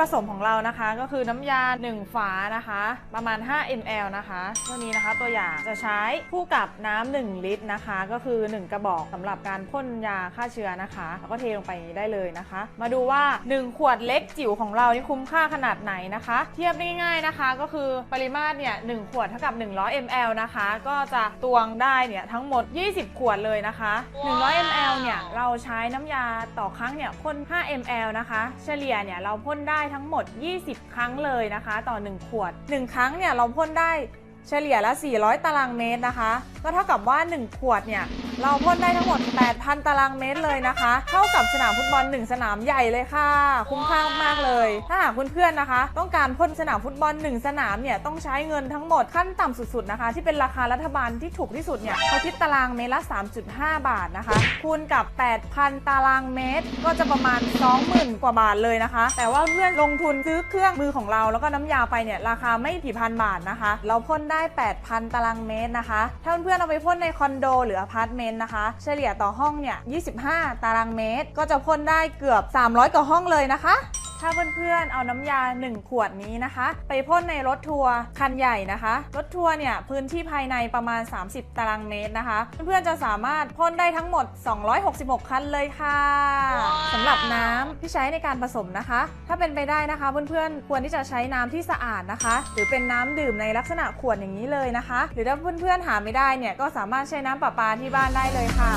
ผสมของเรานะคะ ก็คือน้ำยา 1 ฝานะคะ ประมาณ 5 ml นะคะตัวนี้นะคะตัวอย่างจะใช้คู่กับน้ำ1ลิตรนะคะ ก็คือ 1 กระบอกสำหรับการพ่นยาฆ่าเชื้อนะคะแล้วก็เทลงไปอย่างนี้ได้เลยนะคะ มาดูว่า 1 ขวดเล็กจิ๋วของเรานี่คุ้มค่าขนาดไหนนะคะ เทียบง่ายๆนะคะ ก็คือปริมาตรเนี่ย1ขวดเท่ากับ 100 ml นะคะ ก็จะตวงได้เนี่ยทั้งหมด 20 ขวดเลยนะคะ 100 ml เนี่ยเราใช้น้ำยาต่อครั้งเนี่ยพ่น 5 ml นะคะ เฉลี่ยเนี่ยเราพ่นได้ทั้งหมด 20 ครั้งเลยนะคะ ต่อ 1 ขวด 1 ครั้งเนี่ยเราพ่นได้ เฉลี่ยละ 400 ตารางเมตรนะคะ ก็เท่ากับว่า 1 ขวดเนี่ย เราพ่นได้ทั้งหมด 8,000 ตารางเมตรเลยนะคะ เท่ากับสนามฟุตบอล 1 สนามใหญ่เลยค่ะ คุ้มค่ามากเลย ถ้าหากเพื่อนๆนะคะ ต้องการพ่นสนามฟุตบอล 1 สนามเนี่ย ต้องใช้เงินทั้งหมดขั้นต่ำสุดๆนะคะ ที่เป็นราคารัฐบาลที่ถูกที่สุดเนี่ยเขาคิดตารางเมตรละ 3.5 บาทนะคะ คูณกับ 8,000 ตารางเมตร ก็จะประมาณ 20,000 กว่าบาทเลยนะคะ แต่ว่าเพื่อนลงทุนซื้อเครื่องมือของเราแล้วก็น้ำยาไปเนี่ยราคาไม่กี่พันบาทนะคะ เราพ่นได้ได้ 8,000 ตารางเมตรนะคะ ถ้าเพื่อนๆเอาไปพ่นในคอนโดหรืออพาร์ตเมนต์นะคะ เฉลี่ยต่อห้องเนี่ย 25 ตารางเมตร ก็จะพ่นได้เกือบ 300 กว่าห้องเลยนะคะ ถ้าเพื่อนๆ เอาน้ำยา 1 ขวดนี้นะคะ ไปพ่นในรถทัวร์คันใหญ่นะคะ รถทัวร์เนี่ยพื้นที่ภายในประมาณ 30 ตารางเมตรนะคะ เพื่อนๆ จะสามารถพ่นได้ทั้งหมด 266 คันเลยค่ะ สำหรับน้ำที่ใช้ในการผสมนะคะ ถ้าเป็นไปได้นะคะ เพื่อนๆ ควรที่จะใช้น้ำที่สะอาดนะคะ หรือเป็นน้ำดื่มในลักษณะขวดอย่างนี้เลยนะคะ หรือถ้าเพื่อนๆ หาไม่ได้เนี่ยก็สามารถใช้น้ำประปาที่บ้านได้เลยค่ะ